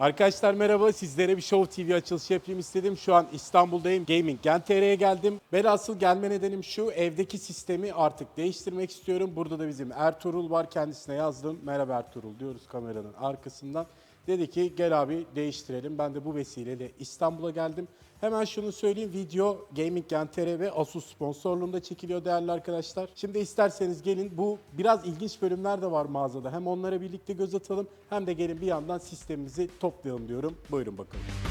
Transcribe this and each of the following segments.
Arkadaşlar merhaba. Sizlere bir Show TV açılışı yapayım istedim. Şu an İstanbul'dayım. Gaming Gen TR'ye geldim. Velhasıl gelme nedenim şu. Evdeki sistemi artık değiştirmek istiyorum. Burada da bizim Ertuğrul var. Kendisine yazdım. Merhaba Ertuğrul diyoruz kameranın arkasından. Dedi ki gel abi değiştirelim. Ben de bu vesileyle İstanbul'a geldim. Hemen şunu söyleyeyim. Video Gaming Gen TR ve Asus sponsorluğunda çekiliyor değerli arkadaşlar. Şimdi isterseniz gelin. Bu biraz ilginç bölümler de var mağazada. Hem onlara birlikte göz atalım hem de gelin bir yandan sistemimizi toplayalım diyorum. Buyurun bakalım.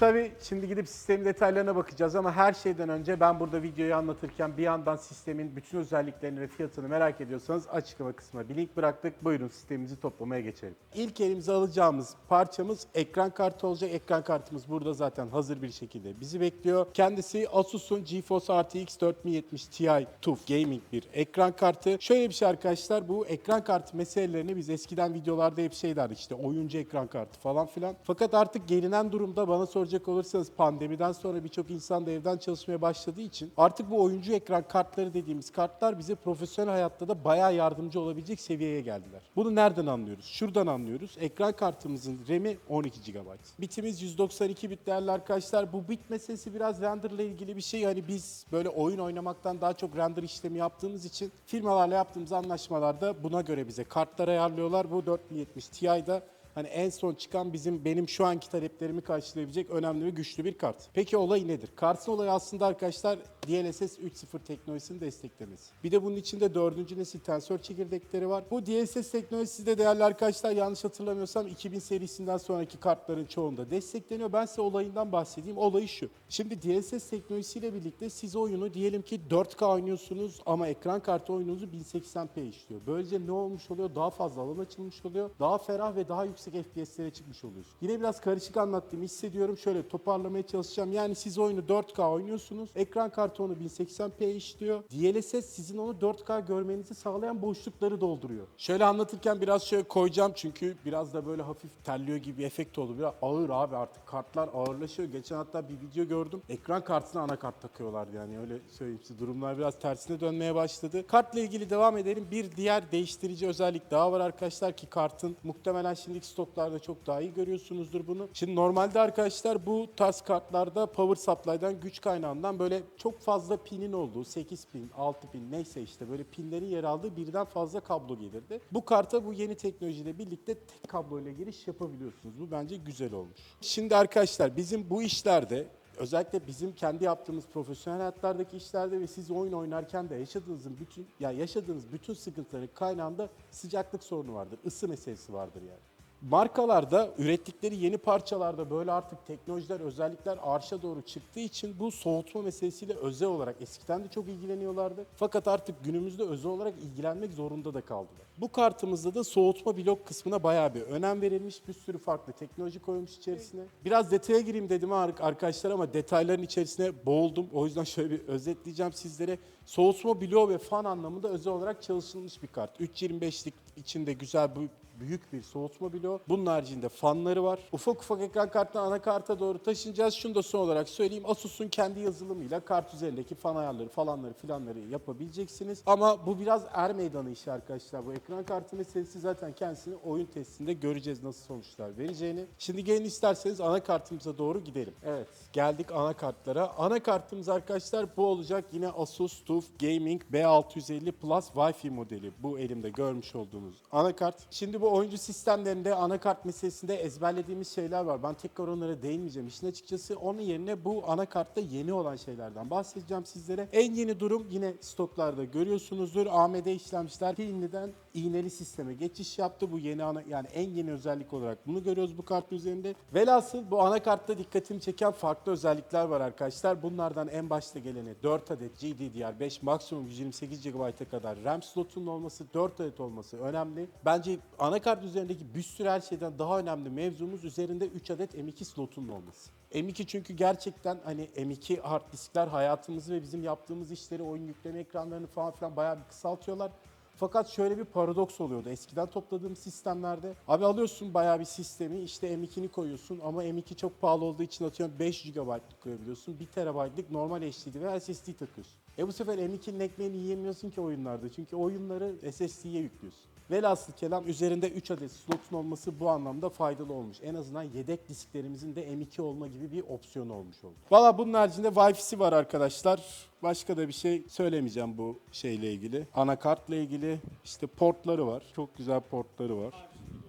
Tabii şimdi gidip sistemin detaylarına bakacağız ama her şeyden önce ben burada videoyu anlatırken bir yandan sistemin bütün özelliklerini ve fiyatını merak ediyorsanız açıklama kısmına bir link bıraktık. Buyurun sistemimizi toplamaya geçelim. İlk elimize alacağımız parçamız ekran kartı olacak. Ekran kartımız burada zaten hazır bir şekilde bizi bekliyor. Kendisi Asus'un GeForce RTX 4070 Ti TUF Gaming bir ekran kartı. Şöyle bir şey arkadaşlar bu ekran kartı meselelerini biz eskiden videolarda hep şey derdik işte oyuncu ekran kartı falan filan. Fakat artık gelinen durumda bana soracak olursanız pandemiden sonra birçok insan da evden çalışmaya başladığı için artık bu oyuncu ekran kartları dediğimiz kartlar bize profesyonel hayatta da bayağı yardımcı olabilecek seviyeye geldiler. Bunu nereden anlıyoruz? Şuradan anlıyoruz. Ekran kartımızın RAM'i 12 GB. Bitimiz 192 bit değerli arkadaşlar. Bu bit meselesi biraz render ile ilgili bir şey. Hani biz böyle oyun oynamaktan daha çok render işlemi yaptığımız için firmalarla yaptığımız anlaşmalarda buna göre bize kartlar ayarlıyorlar. Bu 4070 Ti'da Hani en son çıkan bizim benim şu anki taleplerimi karşılayabilecek önemli ve güçlü bir kart. Peki olay nedir? Kartın olayı aslında arkadaşlar DLSS 3.0 teknolojisini desteklemesi. Bir de bunun içinde dördüncü nesil tensör çekirdekleri var. Bu DLSS teknolojisi de değerli arkadaşlar yanlış hatırlamıyorsam 2000 serisinden sonraki kartların çoğunda destekleniyor. Ben size olayından bahsedeyim. Olayı şu. Şimdi DLSS teknolojisiyle birlikte siz oyunu diyelim ki 4K oynuyorsunuz ama ekran kartı oyununuzu 1080p işliyor. Böylece ne olmuş oluyor? Daha fazla alan açılmış oluyor. Daha ferah ve daha yüksek FPS'lere çıkmış oluyorsun. Yine biraz karışık anlattığımı hissediyorum. Şöyle toparlamaya çalışacağım. Yani siz oyunu 4K oynuyorsunuz. Ekran kartı onu 1080p işliyor. DLSS sizin onu 4K görmenizi sağlayan boşlukları dolduruyor. Şöyle anlatırken biraz şöyle koyacağım çünkü biraz da böyle hafif terliyor gibi bir efekt oldu. Biraz ağır abi artık kartlar ağırlaşıyor. Geçen hatta bir video gördüm. Ekran kartına anakart takıyorlardı yani öyle söyleyeyim size. Durumlar biraz tersine dönmeye başladı. Kartla ilgili devam edelim. Bir diğer değiştirici özellik daha var arkadaşlar ki kartın muhtemelen şimdiki stoklarda çok daha iyi görüyorsunuzdur bunu. Şimdi normalde arkadaşlar bu tarz kartlarda power supply'dan güç kaynağından böyle çok fazla pinin olduğu 8 pin, 6 pin neyse işte böyle pinlerin yer aldığı birden fazla kablo gelirdi. Bu karta bu yeni teknolojiyle birlikte tek kabloyla giriş yapabiliyorsunuz. Bu bence güzel olmuş. Şimdi arkadaşlar bizim bu işlerde özellikle bizim kendi yaptığımız profesyonel hayatlardaki işlerde ve siz oyun oynarken de yaşadığınızın bütün ya yaşadığınız bütün sıkıntıların kaynağında sıcaklık sorunu vardır, ısı meselesi vardır yani. Markalarda ürettikleri yeni parçalarda böyle artık teknolojiler, özellikler arşa doğru çıktığı için bu soğutma meselesiyle özel olarak eskiden de çok ilgileniyorlardı. Fakat artık günümüzde özel olarak ilgilenmek zorunda da kaldılar. Bu kartımızda da soğutma blok kısmına bayağı bir önem verilmiş. Bir sürü farklı teknoloji koymuş içerisine. Biraz detaya gireyim dedim ar- arkadaşlar ama detayların içerisine boğuldum. O yüzden şöyle bir özetleyeceğim sizlere. Soğutma bloğu ve fan anlamında özel olarak çalışılmış bir kart. 3.25'lik içinde güzel bir büyük bir soğutma bloğu. Bunun haricinde fanları var. Ufak ufak ekran karttan anakarta doğru taşınacağız. Şunu da son olarak söyleyeyim. Asus'un kendi yazılımıyla kart üzerindeki fan ayarları falanları filanları yapabileceksiniz. Ama bu biraz er meydanı işi arkadaşlar. Bu ekran kartı meselesi zaten kendisini oyun testinde göreceğiz nasıl sonuçlar vereceğini. Şimdi gelin isterseniz anakartımıza doğru gidelim. Evet geldik anakartlara. Anakartımız arkadaşlar bu olacak. Yine Asus TUF Gaming B650 Plus Wi-Fi modeli. Bu elimde görmüş olduğunuz anakart. Şimdi bu oyuncu sistemlerinde anakart meselesinde ezberlediğimiz şeyler var. Ben tekrar onlara değinmeyeceğim. İşin açıkçası onun yerine bu anakartta yeni olan şeylerden bahsedeceğim sizlere. En yeni durum yine stoklarda görüyorsunuzdur. AMD işlemciler pinliden iğneli sisteme geçiş yaptı. Bu yeni ana, yani en yeni özellik olarak bunu görüyoruz bu kart üzerinde. Velhasıl bu anakartta dikkatimi çeken farklı özellikler var arkadaşlar. Bunlardan en başta geleni 4 adet GDDR5 maksimum 128 GB'a kadar RAM slotunun olması, 4 adet olması önemli. Bence anakart üzerindeki bir sürü her şeyden daha önemli mevzumuz üzerinde 3 adet M2 slotunun olması. M2 çünkü gerçekten hani M2 hard diskler hayatımızı ve bizim yaptığımız işleri, oyun yükleme ekranlarını falan filan bayağı bir kısaltıyorlar. Fakat şöyle bir paradoks oluyordu. Eskiden topladığım sistemlerde abi alıyorsun bayağı bir sistemi işte M2'ni koyuyorsun ama M2 çok pahalı olduğu için atıyorum 5 GB'lık koyabiliyorsun. 1 TB'lık normal HDD ve SSD takıyorsun. E bu sefer M2'nin ekmeğini yiyemiyorsun ki oyunlarda. Çünkü oyunları SSD'ye yüklüyorsun. Velhasıl kelam üzerinde 3 adet slotun olması bu anlamda faydalı olmuş. En azından yedek disklerimizin de M2 olma gibi bir opsiyonu olmuş oldu. Valla bunun haricinde Wi-Fi'si var arkadaşlar. Başka da bir şey söylemeyeceğim bu şeyle ilgili. Anakartla ilgili işte portları var. Çok güzel portları var.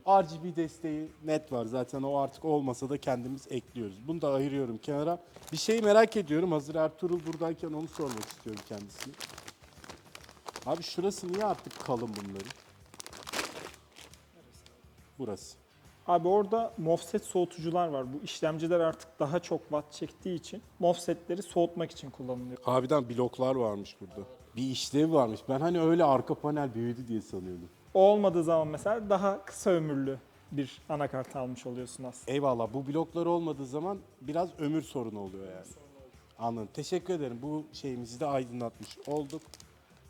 RGB desteği net var zaten o artık olmasa da kendimiz ekliyoruz. Bunu da ayırıyorum kenara. Bir şey merak ediyorum hazır Ertuğrul buradayken onu sormak istiyorum kendisine. Abi şurası niye artık kalın bunların? Burası. Abi orada MOSFET soğutucular var. Bu işlemciler artık daha çok watt çektiği için MOSFET'leri soğutmak için kullanılıyor. Harbiden bloklar varmış burada. Bir işlevi varmış. Ben hani öyle arka panel büyüdü diye sanıyordum. O olmadığı zaman mesela daha kısa ömürlü bir anakart almış oluyorsun aslında. Eyvallah bu bloklar olmadığı zaman biraz ömür sorunu oluyor yani. Anladım. Teşekkür ederim. Bu şeyimizi de aydınlatmış olduk.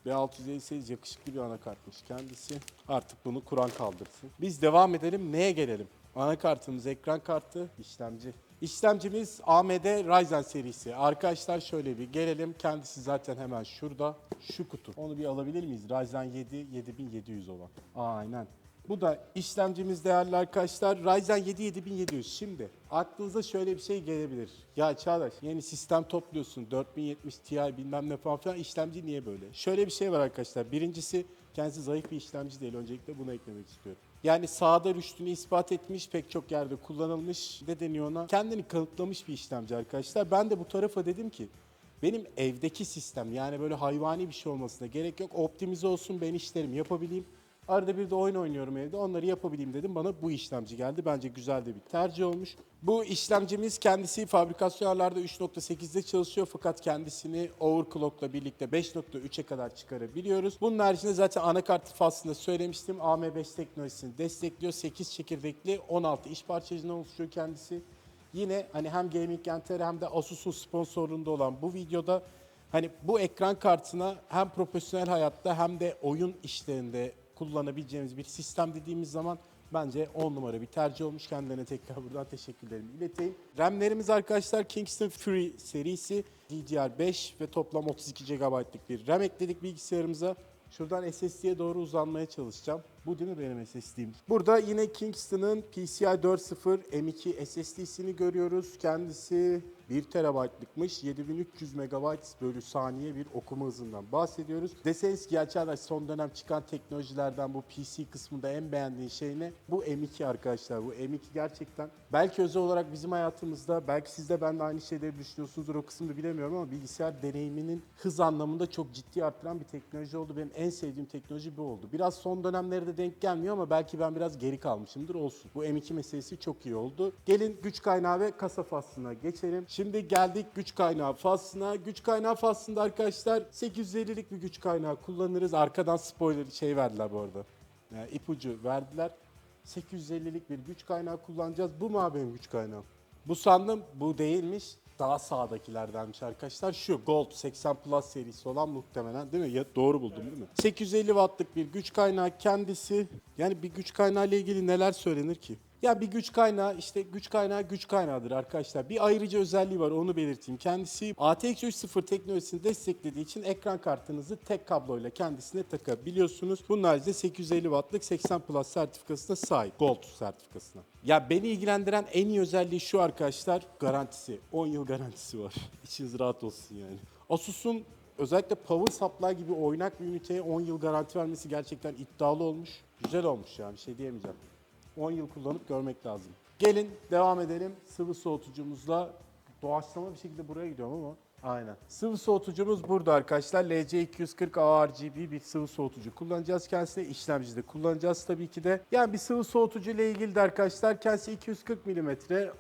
B658 yakışıklı bir anakartmış kendisi. Artık bunu Kur'an kaldırsın. Biz devam edelim. Neye gelelim? Anakartımız ekran kartı, işlemci. İşlemcimiz AMD Ryzen serisi. Arkadaşlar şöyle bir gelelim. Kendisi zaten hemen şurada. Şu kutu. Onu bir alabilir miyiz? Ryzen 7 7700 olan. Aynen. Bu da işlemcimiz değerli arkadaşlar. Ryzen 7 7700. Şimdi aklınıza şöyle bir şey gelebilir. Ya Çağdaş yeni sistem topluyorsun. 4070 Ti bilmem ne falan filan. İşlemci niye böyle? Şöyle bir şey var arkadaşlar. Birincisi kendisi zayıf bir işlemci değil. Öncelikle bunu eklemek istiyorum. Yani sağda rüştünü ispat etmiş, pek çok yerde kullanılmış. Ne deniyor ona? Kendini kanıtlamış bir işlemci arkadaşlar. Ben de bu tarafa dedim ki benim evdeki sistem yani böyle hayvani bir şey olmasına gerek yok. Optimize olsun ben işlerimi yapabileyim. Arada bir de oyun oynuyorum evde. Onları yapabileyim dedim. Bana bu işlemci geldi. Bence güzel de bir tercih olmuş. Bu işlemcimiz kendisi fabrikasyon ayarlarda 3.8'de çalışıyor fakat kendisini overclock'la birlikte 5.3'e kadar çıkarabiliyoruz. Bunun haricinde zaten anakart faslında söylemiştim. AM5 teknolojisini destekliyor. 8 çekirdekli 16 iş parçacığından oluşuyor kendisi. Yine hani hem Gaming Enter hem de Asus'un sponsorluğunda olan bu videoda hani bu ekran kartına hem profesyonel hayatta hem de oyun işlerinde kullanabileceğimiz bir sistem dediğimiz zaman bence 10 numara bir tercih olmuş. Kendilerine tekrar buradan teşekkürlerimi ileteyim. RAM'lerimiz arkadaşlar Kingston Fury serisi DDR5 ve toplam 32 GB'lık bir RAM ekledik bilgisayarımıza. Şuradan SSD'ye doğru uzanmaya çalışacağım. Bu değil mi benim SSD'm? Burada yine Kingston'ın PCI 4.0 M2 SSD'sini görüyoruz. Kendisi 1 TB'lıkmış. 7300 MB bölü saniye bir okuma hızından bahsediyoruz. Deseniz ki ya Çağdaş son dönem çıkan teknolojilerden bu PC kısmında en beğendiğin şey ne? Bu M2 arkadaşlar. Bu M2 gerçekten belki özel olarak bizim hayatımızda belki siz de ben de aynı şeyleri düşünüyorsunuzdur o kısmını bilemiyorum ama bilgisayar deneyiminin hız anlamında çok ciddi arttıran bir teknoloji oldu. Benim en sevdiğim teknoloji bu oldu. Biraz son dönemlerde denk gelmiyor ama belki ben biraz geri kalmışımdır olsun. Bu M2 meselesi çok iyi oldu. Gelin güç kaynağı ve kasa faslına geçelim. Şimdi geldik güç kaynağı faslına. Güç kaynağı faslında arkadaşlar 850'lik bir güç kaynağı kullanırız. Arkadan spoiler şey verdiler bu arada. Yani ipucu verdiler. 850'lik bir güç kaynağı kullanacağız. Bu mu abi güç kaynağım? Bu sandım bu değilmiş. Daha sağdakilerdenmiş arkadaşlar. Şu Gold 80 Plus serisi olan muhtemelen değil mi? Ya, doğru buldum değil mi? 850 wattlık bir güç kaynağı kendisi. Yani bir güç kaynağı ile ilgili neler söylenir ki? Ya bir güç kaynağı işte güç kaynağı güç kaynağıdır arkadaşlar. Bir ayrıca özelliği var onu belirteyim. Kendisi ATX 3.0 teknolojisini desteklediği için ekran kartınızı tek kabloyla kendisine takabiliyorsunuz. Bunun haricinde 850 wattlık 80 Plus sertifikasına sahip. Gold sertifikasına. Ya beni ilgilendiren en iyi özelliği şu arkadaşlar garantisi. 10 yıl garantisi var. İçiniz rahat olsun yani. Asus'un özellikle power supply gibi oynak bir üniteye 10 yıl garanti vermesi gerçekten iddialı olmuş. Güzel olmuş yani bir şey diyemeyeceğim. 10 yıl kullanıp görmek lazım. Gelin devam edelim sıvı soğutucumuzla. Doğaçlama bir şekilde buraya gidiyorum ama. Aynen. Sıvı soğutucumuz burada arkadaşlar. LC240 ARGB bir sıvı soğutucu kullanacağız. Kendisine işlemcide kullanacağız tabii ki de. Yani bir sıvı soğutucu ile ilgili de arkadaşlar kendisi 240 mm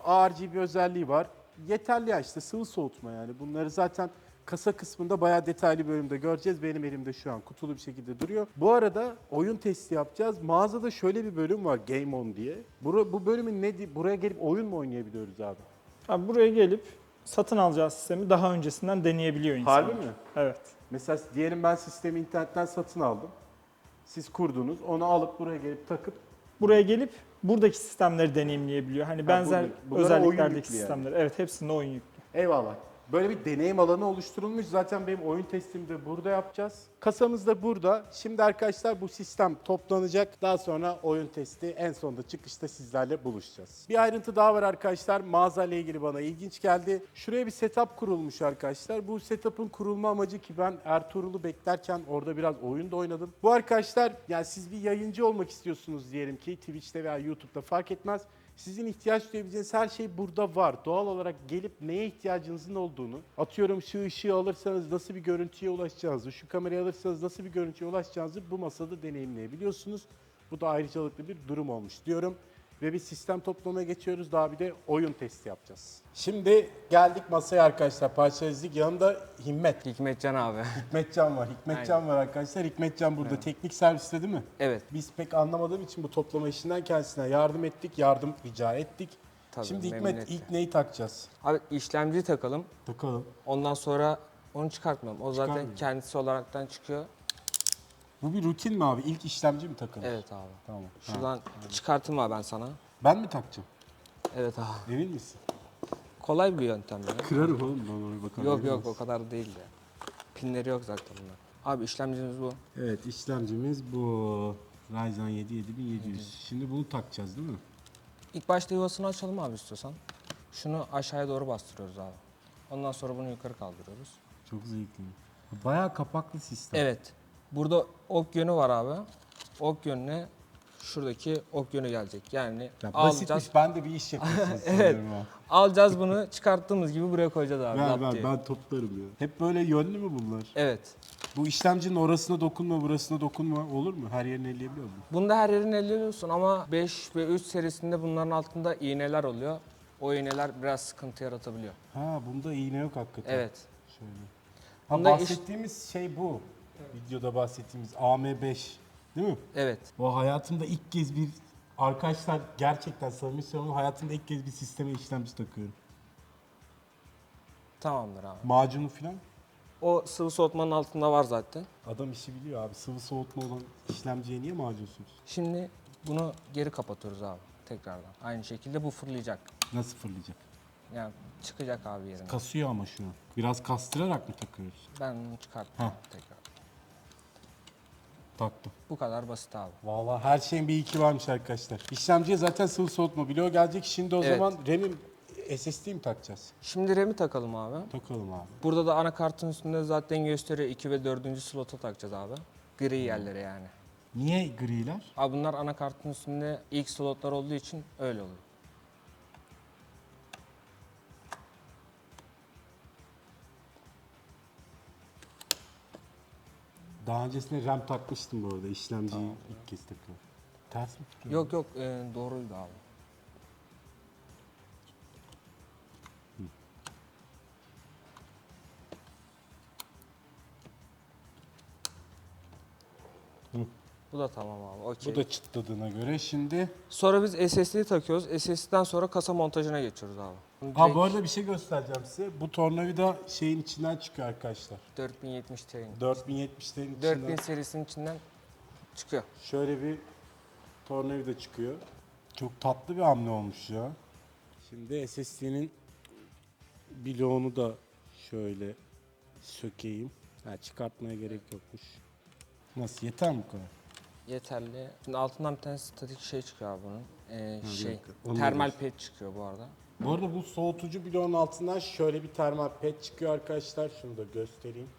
ARGB özelliği var. Yeterli ya işte sıvı soğutma yani. Bunları zaten kasa kısmında bayağı detaylı bölümde göreceğiz. Benim elimde şu an kutulu bir şekilde duruyor. Bu arada oyun testi yapacağız. Mağazada şöyle bir bölüm var Game On diye. Bura, bu bölümün ne di- buraya gelip oyun mu oynayabiliyoruz abi? Abi buraya gelip satın alacağı sistemi daha öncesinden deneyebiliyor insanlar. Harbi mi? Evet. Mesela diyelim ben sistemi internetten satın aldım. Siz kurdunuz. Onu alıp buraya gelip takıp Buraya gelip buradaki sistemleri deneyimleyebiliyor. Hani benzer bunlara oyun özelliklerdeki yüklü yani. Evet hepsinde oyun yüklü. Eyvallah. Böyle bir deneyim alanı oluşturulmuş. Zaten benim oyun testimi de burada yapacağız. Kasamız da burada. Şimdi arkadaşlar bu sistem toplanacak. Daha sonra oyun testi en sonunda çıkışta sizlerle buluşacağız. Bir ayrıntı daha var arkadaşlar. Mağaza ile ilgili bana ilginç geldi. Şuraya bir setup kurulmuş arkadaşlar. Bu setup'ın kurulma amacı ki ben Ertuğrul'u beklerken orada biraz oyun da oynadım. Bu arkadaşlar yani siz bir yayıncı olmak istiyorsunuz diyelim ki Twitch'te veya YouTube'da fark etmez. Sizin ihtiyaç duyabileceğiniz her şey burada var. Doğal olarak gelip neye ihtiyacınızın olduğunu, atıyorum şu ışığı alırsanız nasıl bir görüntüye ulaşacağınızı, şu kamerayı alırsanız nasıl bir görüntüye ulaşacağınızı bu masada deneyimleyebiliyorsunuz. Bu da ayrıcalıklı bir durum olmuş diyorum. Ve bir sistem toplamaya geçiyoruz. Daha bir de oyun testi yapacağız. Şimdi geldik masaya arkadaşlar. Parçalizlik yanında Himmet. Hikmetcan abi. Hikmetcan var. Hikmetcan var arkadaşlar. Hikmetcan burada teknik serviste değil mi? evet. Biz pek anlamadığım için bu toplama işinden kendisine yardım ettik, yardım rica ettik. Tabii, Şimdi Hikmet memnuniyetle. ilk neyi takacağız? Abi işlemciyi takalım. Takalım. Ondan sonra onu çıkartmayalım. O zaten Çıkarmıyor. kendisi olaraktan çıkıyor. Bu bir rutin mi abi? İlk işlemci mi takılır? Evet abi. Tamam. Şuradan çıkartayım abi ben sana. Ben mi takacağım? Evet abi. Emin misin? Kolay bir yöntem ya. Kırarım oğlum ben oraya bakalım. Yok yok o kadar değil de. Pinleri yok zaten bunlar. Abi işlemcimiz bu. Evet işlemcimiz bu. Ryzen 7 7700. Şimdi bunu takacağız değil mi? İlk başta yuvasını açalım abi istiyorsan. Şunu aşağıya doğru bastırıyoruz abi. Ondan sonra bunu yukarı kaldırıyoruz. Çok zevkli. Bayağı kapaklı sistem. Evet. Burada ok yönü var abi. Ok yönüne şuradaki ok yönü gelecek. Yani Ya alacağız. basitmiş ben de bir iş yapıyorsun sanıyorum ha. Alacağız bunu çıkarttığımız gibi buraya koyacağız abi. Ver lap ver diye. ben toplarım ya. Hep böyle yönlü mü bunlar? Evet. Bu işlemcinin orasına dokunma, burasına dokunma olur mu? Her yerini elleyebiliyor musun? Bunda her yerini elliyorsun ama 5 ve 3 serisinde bunların altında iğneler oluyor. O iğneler biraz sıkıntı yaratabiliyor. Ha bunda iğne yok hakikaten. Evet. Şöyle. Ha Bunda iş- bahsettiğimiz şey bu. Videoda bahsettiğimiz AM5 değil mi? Evet. O hayatımda ilk kez bir arkadaşlar gerçekten samimi söylüyorum hayatımda ilk kez bir sisteme işlemci takıyorum. Tamamdır abi. Macunu falan O sıvı soğutmanın altında var zaten. adam işi biliyor abi. Sıvı soğutma olan işlemciye niye macunsunuz? Şimdi bunu geri kapatıyoruz abi tekrardan. Aynı şekilde bu fırlayacak. Nasıl fırlayacak? Yani çıkacak abi yerine. Kasıyor ama şu an. Biraz kastırarak mı takıyoruz? Ben bunu çıkarttım Heh. tekrar. Taktım. Bu kadar basit abi. Vallahi her şeyin bir iki varmış arkadaşlar. İşlemciye zaten sıvı soğutma bloğu gelecek. Şimdi o Evet. zaman RAM'im SSD mi takacağız? Şimdi RAM'i takalım abi. Takalım abi. Burada da anakartın üstünde zaten gösteriyor 2 ve 4. slota takacağız abi. Gri yerlere yani. Niye griler? Abi bunlar anakartın üstünde ilk slotlar olduğu için öyle oluyor. Daha öncesinde RAM takmıştım bu arada. İşlemciyi ilk kez takıyorum. Ters mi tutuyor? Yok yok e, doğruydu abi. Bu da tamam abi. Okey. Bu da çıtladığına göre şimdi... Sonra biz SSD'yi takıyoruz. SSD'den sonra kasa montajına geçiyoruz abi. Ha bu arada bir şey göstereceğim size. Bu tornavida şeyin içinden çıkıyor arkadaşlar. 4070 Ti'nin. 4070'lerin içinden 4000 serisinin içinden çıkıyor. şöyle bir tornavida çıkıyor. Çok tatlı bir hamle olmuş ya. Şimdi SSD'nin bloğunu da şöyle sökeyim. Ha, çıkartmaya gerek yokmuş. Nasıl yeter mi bu kadar? Yeterli. Şimdi altından bir tane statik şey çıkıyor abi bunun. Ee, şey, dakika. Onu da termal pet çıkıyor bu arada. Bu arada bu soğutucu bloğun altından şöyle bir termal pet çıkıyor arkadaşlar. Şunu da göstereyim.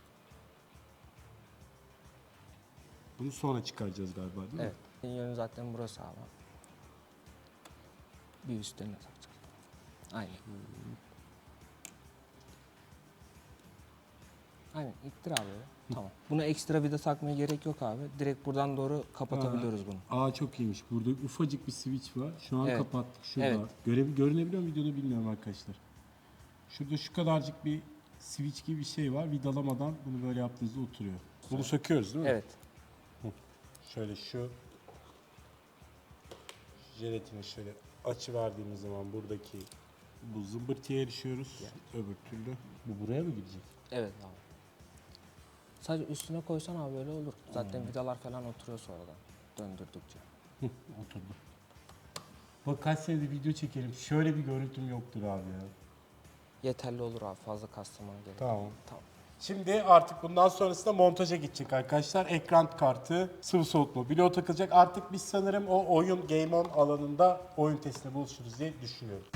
Bunu sonra çıkaracağız galiba değil mi? Evet. Yönü zaten burası abi. Bir üstlerine takacağız. Aynen. Aynen. İttir abi. Tamam. Buna ekstra vida takmaya gerek yok abi. Direkt buradan doğru kapatabiliyoruz bunu. Aa çok iyiymiş. Burada ufacık bir switch var. Şu an Evet. kapattık. Şurada. Evet. Göre, görünebiliyor mu videoda bilmiyorum arkadaşlar. Şurada şu kadarcık bir switch gibi bir şey var. Vidalamadan bunu böyle yaptığınızda oturuyor. Bunu söküyoruz değil mi? Evet. Şöyle şu jelatini şöyle açı verdiğimiz zaman buradaki bu zımbırtıya erişiyoruz. Öbür türlü bu buraya mı gidecek? Evet abi. Sadece üstüne koysan abi böyle olur. Zaten vidalar falan oturuyor sonradan. Döndürdükçe. Oturdu. Bak kaç senedir video çekelim. Şöyle bir görüntüm yoktur abi ya. yeterli olur abi. Fazla kastırmana gerek. yok. Tamam. Tamam. Şimdi artık bundan sonrasında montaja gidecek arkadaşlar. Ekran kartı, sıvı soğutma bloğu takılacak. Artık biz sanırım o oyun Game On alanında oyun testine buluşuruz diye düşünüyorum.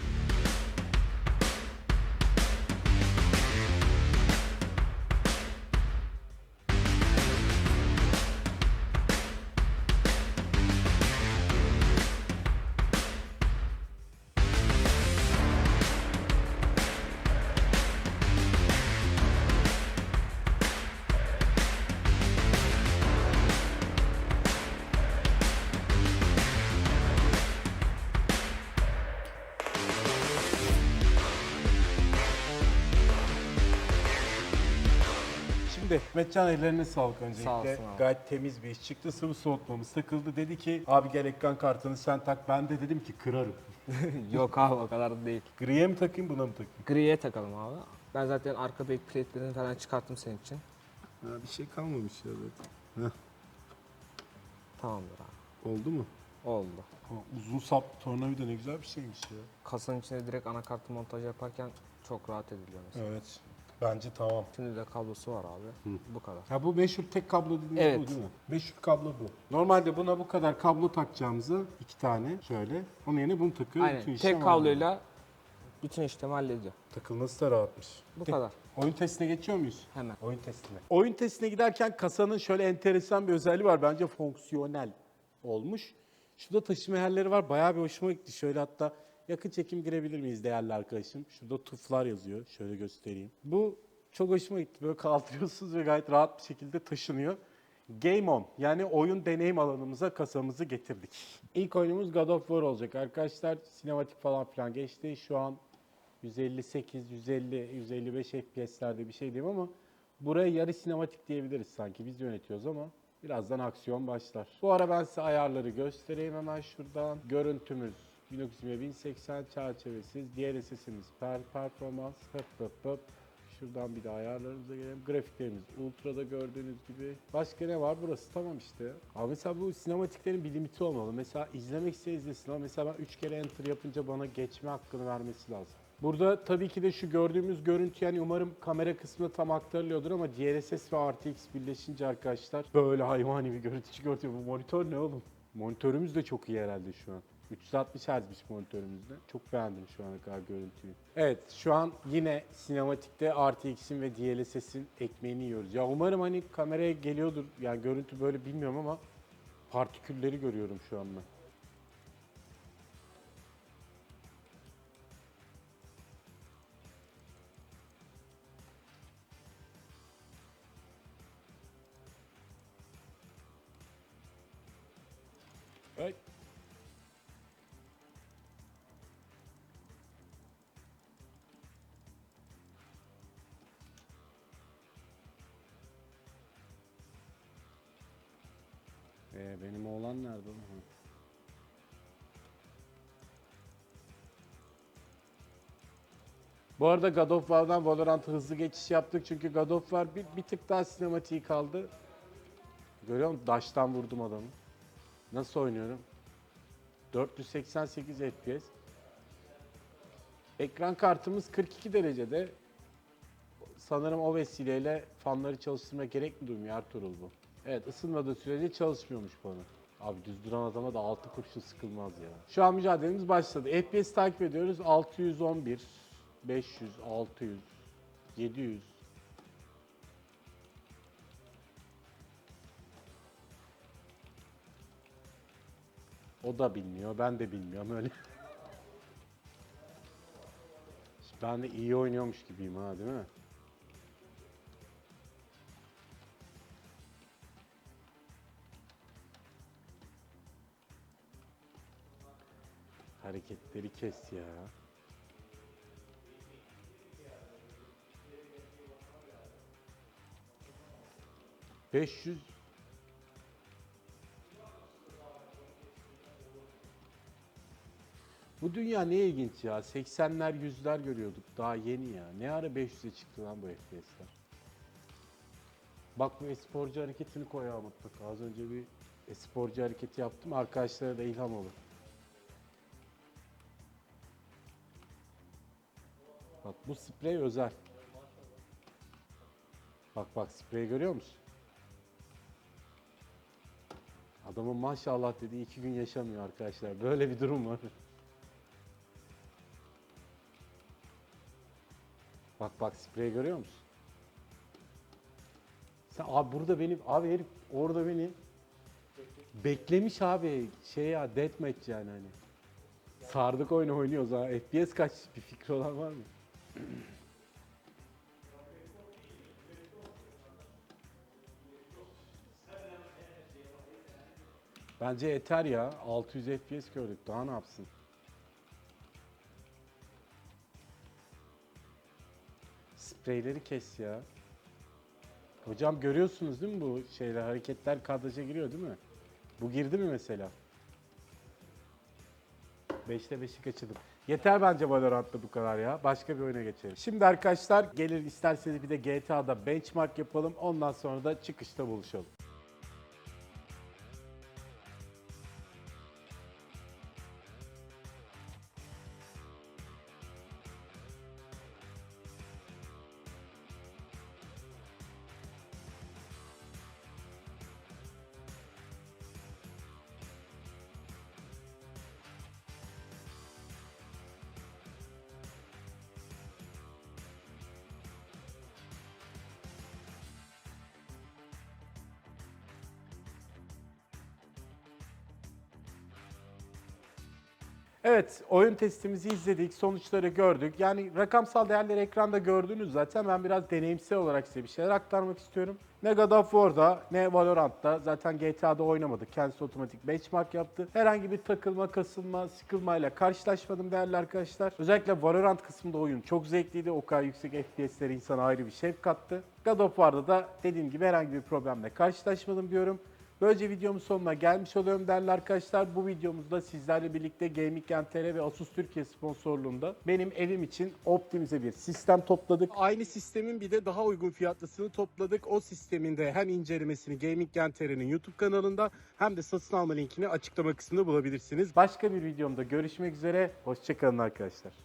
Şimdi Mehmetcan ellerine sağlık öncelikle. Sağ olsun abi. Gayet temiz bir iş çıktı. Sıvı soğutmamız takıldı. Dedi ki abi gel ekran kartını sen tak. Ben de dedim ki kırarım. Yok abi o kadar da değil. Griye mi takayım buna mı takayım? Griye takalım abi. Ben zaten arkadaki plate'lerini falan çıkarttım senin için. Ha, bir şey kalmamış ya zaten. Tamamdır abi. Oldu mu? Oldu. Ha, uzun sap tornavida ne güzel bir şeymiş ya. Kasanın içine direkt anakartı montaj yaparken çok rahat ediliyor mesela. Evet. Bence tamam. Şimdi de kablosu var abi. Bu kadar. Ha bu meşhur tek kablo dediğimiz Evet. bu değil mi? Meşhur kablo bu. Normalde buna bu kadar kablo takacağımızı iki tane şöyle. Onun yerine bunu takıyor. bütün Aynen. işlem Tek kabloyla bütün işlemi hallediyor. Takılması da rahatmış. Bu kadar. Oyun testine geçiyor muyuz? Hemen. Oyun testine. Oyun testine giderken kasanın şöyle enteresan bir özelliği var. Bence fonksiyonel olmuş. Şurada taşıma yerleri var. Bayağı bir hoşuma gitti. Şöyle hatta yakın çekim girebilir miyiz değerli arkadaşım? Şurada tuflar yazıyor. Şöyle göstereyim. Bu çok hoşuma gitti. Böyle kaldırıyorsunuz ve gayet rahat bir şekilde taşınıyor. Game On yani oyun deneyim alanımıza kasamızı getirdik. İlk oyunumuz God of War olacak arkadaşlar. Sinematik falan filan geçti. Şu an 158, 150, 155 FPS'lerde bir şey diyeyim ama buraya yarı sinematik diyebiliriz sanki. Biz yönetiyoruz ama birazdan aksiyon başlar. Bu ara ben size ayarları göstereyim hemen şuradan. Görüntümüz 1920 1080 çerçevesiz. Diğer sesimiz per performans. Hıp hıp hıp. Şuradan bir de ayarlarımıza gelelim. Grafiklerimiz ultra'da gördüğünüz gibi. Başka ne var? Burası tamam işte. Abi mesela bu sinematiklerin bir limiti olmalı. Mesela izlemek ise izlesin ama mesela ben 3 kere enter yapınca bana geçme hakkını vermesi lazım. Burada tabii ki de şu gördüğümüz görüntü yani umarım kamera kısmında tam aktarılıyordur ama DLSS ve RTX birleşince arkadaşlar böyle hayvani bir görüntü çıkartıyor. Bu monitör ne oğlum? Monitörümüz de çok iyi herhalde şu an. 360 Hz'miş monitörümüzde. Çok beğendim şu ana kadar görüntüyü. Evet şu an yine sinematikte RTX'in ve DLSS'in ekmeğini yiyoruz. Ya umarım hani kameraya geliyordur. Yani görüntü böyle bilmiyorum ama partikülleri görüyorum şu an ben. Ee, benim oğlan nerede? oğlum? Bu arada God of War'dan Valorant'a hızlı geçiş yaptık çünkü God of War bir, bir tık daha sinematiği kaldı. Görüyor musun? Daştan vurdum adamı. Nasıl oynuyorum? 488 FPS. Ekran kartımız 42 derecede. Sanırım o vesileyle fanları çalıştırma gerek mi duymuyor Ertuğrul bu? Evet ısınmadığı sürece çalışmıyormuş bana. Abi düz duran adama da 6 kurşun sıkılmaz ya. Şu an mücadelemiz başladı. FPS takip ediyoruz. 611, 500, 600, 700. O da bilmiyor, ben de bilmiyorum öyle. Ben de iyi oynuyormuş gibiyim ha değil mi? Hareketleri kes ya. Beş yüz Bu dünya ne ilginç ya. 80'ler 100'ler görüyorduk. Daha yeni ya. Ne ara 500'e çıktı lan bu FPS'ler. Bak bu esporcu hareketini koy ya mutlaka. Az önce bir esporcu hareketi yaptım. Arkadaşlara da ilham olur. Bak bu sprey özel. Bak bak spreyi görüyor musun? Adamın maşallah dediği iki gün yaşamıyor arkadaşlar. Böyle bir durum var. Bak bak spreyi görüyor musun? Sen abi burada benim abi herif orada beni beklemiş abi şey ya deathmatch yani hani. Sardık oyunu oynuyoruz ha. FPS kaç bir fikri olan var mı? Bence yeter ya. 600 FPS gördük. Daha ne yapsın? Spreyleri kes ya. Hocam görüyorsunuz değil mi bu şeyler? Hareketler kadraja giriyor değil mi? Bu girdi mi mesela? 5'te 5'i kaçırdım. Yeter bence Valorant'ta bu kadar ya. Başka bir oyuna geçelim. Şimdi arkadaşlar gelir isterseniz bir de GTA'da benchmark yapalım. Ondan sonra da çıkışta buluşalım. Evet, oyun testimizi izledik, sonuçları gördük. Yani rakamsal değerleri ekranda gördünüz zaten. Ben biraz deneyimsel olarak size bir şeyler aktarmak istiyorum. Ne God of War'da ne Valorant'ta zaten GTA'da oynamadık. Kendisi otomatik benchmark yaptı. Herhangi bir takılma, kasılma, sıkılmayla karşılaşmadım değerli arkadaşlar. Özellikle Valorant kısmında oyun çok zevkliydi. O kadar yüksek FPS'ler insana ayrı bir şevk kattı. God of War'da da dediğim gibi herhangi bir problemle karşılaşmadım diyorum. Böylece videomun sonuna gelmiş oluyorum değerli arkadaşlar. Bu videomuzda sizlerle birlikte Gaming NTR ve Asus Türkiye sponsorluğunda benim evim için optimize bir sistem topladık. Aynı sistemin bir de daha uygun fiyatlısını topladık. O sistemin de hem incelemesini Gaming NTR'nin YouTube kanalında hem de satın alma linkini açıklama kısmında bulabilirsiniz. Başka bir videomda görüşmek üzere. Hoşçakalın arkadaşlar.